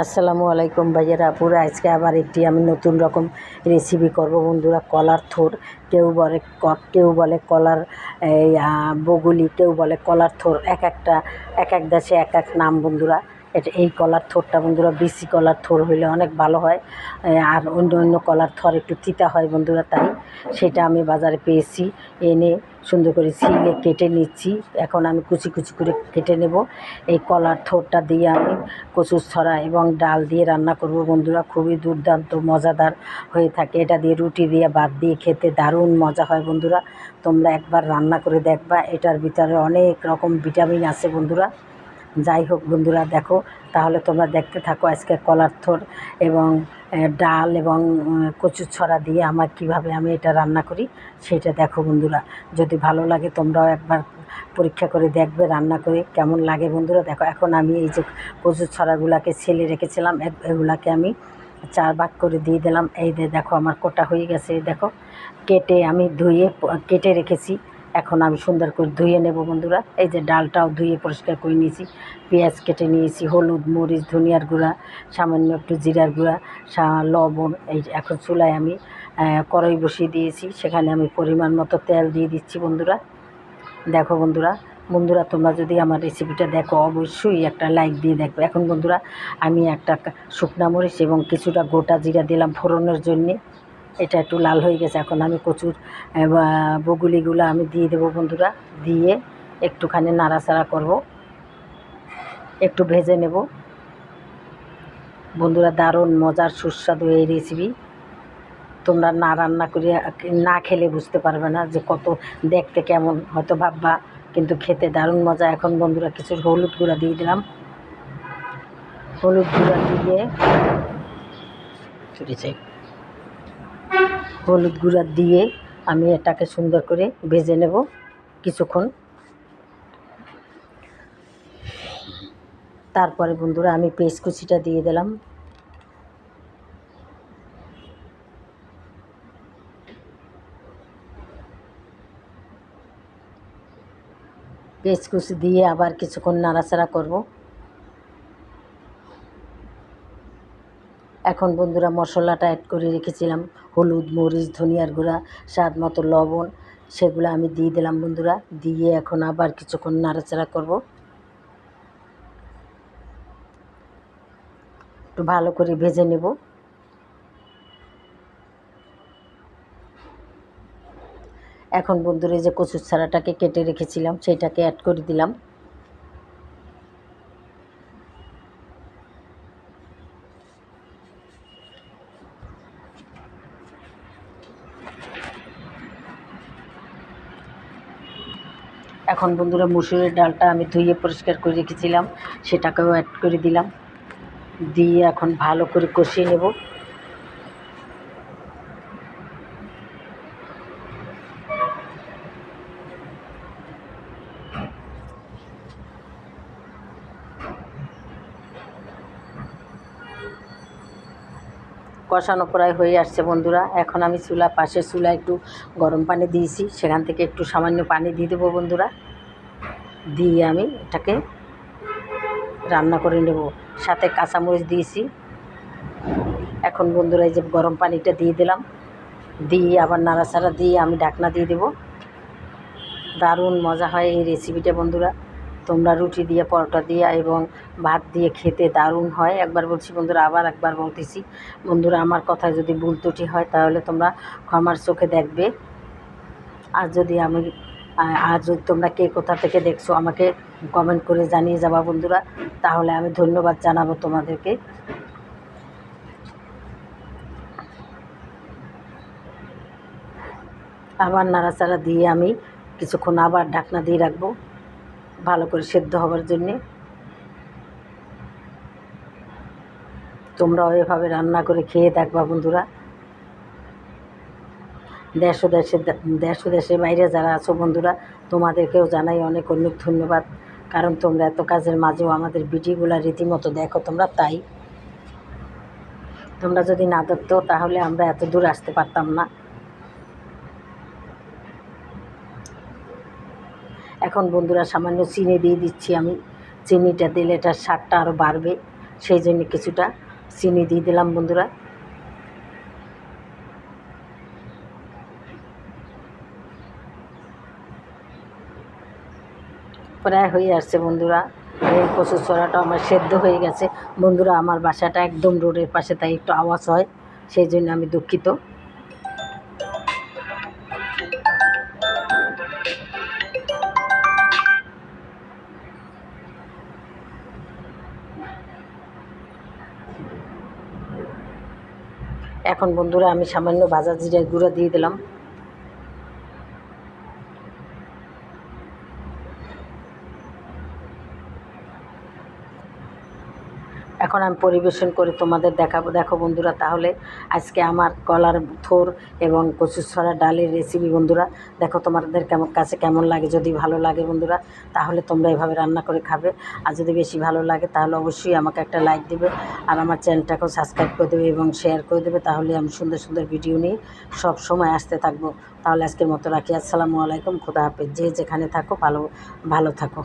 আসসালামু আলাইকুম ভাইয়েরা আপুরা আজকে আবার একটি আমি নতুন রকম রেসিপি করব বন্ধুরা, কলার থোর। কেউ বলে কেউ বলে কলার বগুলি, কেউ বলে কলার থোর। এক একটা, এক এক দেশে এক এক নাম বন্ধুরা। এটা এই কলার থোরটা বন্ধুরা, বেশি কলার থোর হইলে অনেক ভালো হয়। আর অন্য অন্য কলার থর একটু তিতা হয় বন্ধুরা, তাই সেটা আমি বাজারে পেয়েছি। এনে সুন্দর করে ছিলে কেটে নিচ্ছি। এখন আমি কুচি কুচি করে কেটে নেব। এই কলার থোরটা দিয়ে আমি কচুর ছড়া এবং ডাল দিয়ে রান্না করব বন্ধুরা, খুবই দুর্দান্ত, মজাদার হয়ে থাকে। এটা দিয়ে রুটি দিয়ে ভাত দিয়ে খেতে দারুণ মজা হয় বন্ধুরা। তোমরা একবার রান্না করে দেখবা, এটার ভিতরে অনেক রকম ভিটামিন আছে বন্ধুরা। যাই হোক বন্ধুরা, দেখো, তাহলে তোমরা দেখতে থাকো আজকে কলার থোর এবং ডাল এবং কচুর ছড়া দিয়ে আমার কীভাবে আমি এটা রান্না করি, সেটা দেখো বন্ধুরা। যদি ভালো লাগে তোমরাও একবার পরীক্ষা করে দেখবে, রান্না করে কেমন লাগে বন্ধুরা। দেখো, এখন আমি এই যে কচুর ছড়াগুলাকে ছেলে রেখেছিলাম এগুলাকে আমি চার ভাগ করে দিয়ে দিলাম। এই দেখো, আমার কোটা হয়ে গেছে, দেখো। কেটে আমি ধুয়ে কেটে রেখেছি। এখন আমি সুন্দর করে ধুয়ে নেব বন্ধুরা। এই যে ডালটাও ধুয়ে পরিষ্কার করে নিয়েছি। পেঁয়াজ কেটে নিয়েছি, হলুদ, মরিচ, ধনিয়ার গুঁড়া, সামান্য একটু জিরার গুঁড়া লবণ, এই এখন চুলায় আমি কড়াই বসিয়ে দিয়েছি। সেখানে আমি পরিমাণ মতো তেল দিয়ে দিচ্ছি বন্ধুরা। দেখো বন্ধুরা বন্ধুরা তোমরা যদি আমার রেসিপিটা দেখো, অবশ্যই একটা লাইক দিয়ে দেখবে। এখন বন্ধুরা, আমি একটা শুকনা মরিচ এবং কিছুটা গোটা জিরা দিলাম ফোড়নের জন্যে। এটা একটু লাল হয়ে গেছে। এখন আমি কচুর বগুলিগুলো আমি দিয়ে দেবো বন্ধুরা। দিয়ে একটুখানি নাড়াচাড়া করব। একটু ভেজে নেব। বন্ধুরা, দারুণ মজার সুস্বাদু এই রেসিপি তোমরা না রান্না করে, না খেলে বুঝতে পারবে না যে কত দেখতে কেমন, হয়তো ভাববা, কিন্তু খেতে দারুণ মজা। এখন বন্ধুরা, কিছু হলুদ গুঁড়া দিয়ে দিলাম। হলুদ গুঁড়া দিয়ে। হলুদ গুঁড়া দিয়ে আমি এটাকে সুন্দর করে ভেজে নেব কিছুক্ষণ। তারপরে বন্ধুরা আমি পেস্ট কুচিটা দিয়ে দিলাম। পেস্ট কুচি দিয়ে আবার কিছুক্ষণ নাড়াচাড়া করব। এখন বন্ধুরা মশলাটা অ্যাড করে রেখেছিলাম। হলুদ, মরিচ, ধনিয়ার গুঁড়া, স্বাদ মতো লবণ, সেগুলো আমি দিয়ে দিলাম বন্ধুরা। দিয়ে এখন আবার কিছুক্ষণ নাড়াচাড়া করব। একটু ভালো করে ভেজে নেব। এখন বন্ধুরা যে কচুর ছাড়াটাকে কেটে রেখেছিলাম, সেটাকে অ্যাড করে দিলাম। এখন বন্ধুরা মুসুরের ডালটা আমি ধুয়ে পরিষ্কার করে রেখেছিলাম, সেটাকেও অ্যাড করে দিলাম। দিয়ে এখন ভালো করে কষিয়ে নেব। কষানো প্রায় হয়ে আসছে বন্ধুরা। এখন আমি চুলা, পাশের চুলা একটু গরম পানি দিয়েছি। সেখান থেকে একটু সামান্য পানি দিয়ে দেবো বন্ধুরা। দিয়ে আমি এটাকে রান্না করে নেব। সাথে কাঁচামরিচ দিয়েছি। এখন বন্ধুরা এই যে গরম পানিটা দিয়ে দিলাম। দিয়ে আবার নাড়াচাড়া দিয়ে আমি ঢাকনা দিয়ে দেবো। দারুণ মজা হয় এই রেসিপিটা বন্ধুরা। তোমরা রুটি দিয়ে, পরোটা দিয়ে এবং ভাত দিয়ে খেতে দারুণ হয়। একবার বলছি, বন্ধুরা, আবার একবার বলতেছি, বন্ধুরা, আমার কথায় যদি ভুল ত্রুটি হয়, তাহলে তোমরা ক্ষমার চোখে দেখবে। আর যদি আমি আর যদি তোমরা কে কোথা থেকে দেখছ, আমাকে কমেন্ট করে জানিয়ে যাবা, বন্ধুরা। তাহলে আমি ধন্যবাদ জানাব তোমাদেরকে। আবার নাড়াচাড়া দিয়ে আমি কিছুক্ষণ আবার ঢাকনা দিয়ে রাখব। ভালো করে সেদ্ধ হবার জন্যে। তোমরাও এভাবে রান্না করে খেয়ে দেখবা বন্ধুরা। দেশ ও দেশের দেশ ও দেশের বাইরে যারা আছো বন্ধুরা, তোমাদেরকেও জানাই অনেক অনেক ধন্যবাদ। কারণ তোমরা এত কাজের মাঝেও আমাদের ভিডিওগুলো রীতিমতো দেখো তোমরা, তাই। তোমরা যদি না দেখতো তাহলে আমরা এত দূর আসতে পারতাম না। এখন বন্ধুরা সামান্য চিনি দিয়ে দিচ্ছি আমি। চিনিটা দিলে এটার স্বাদটা আরও বাড়বে। সেই জন্য কিছুটা চিনি দিয়ে দিলাম বন্ধুরা। প্রায় হয়ে আসছে বন্ধুরা। এই কচুর ছড়াটা আমার সেদ্ধ হয়ে গেছে। বন্ধুরা, আমার বাসাটা একদম রোডের পাশে, তাই একটু আওয়াজ হয়। সেই জন্য আমি দুঃখিত। এখন বন্ধুরা আমি সামান্য ভাজা জিরে গুঁড়ো দিয়ে দিলাম। এখন আমি পরিবেশন করে তোমাদের দেখাবো। দেখো বন্ধুরা, তাহলে আজকে আমার কলার থোর এবং কচুর ছড়া ডালের রেসিপি বন্ধুরা, দেখো তোমাদের কেমন, কাছে কেমন লাগে যদি ভালো লাগে বন্ধুরা, তাহলে তোমরা এভাবে রান্না করে খাবে। আর যদি বেশি ভালো লাগে, তাহলে অবশ্যই আমাকে একটা লাইক দেবে আর আমার চ্যানেলটাকেও সাবস্ক্রাইব করে দেবে এবং শেয়ার করে দেবে। তাহলে আমি সুন্দর সুন্দর ভিডিও নিয়ে সব সময় আসতে থাকব। তাহলে আজকের মতো রাখি। আসসালামু আলাইকুম। খুদা হাফেজ। যে যেখানে থাকো, ভালো ভালো থাকো।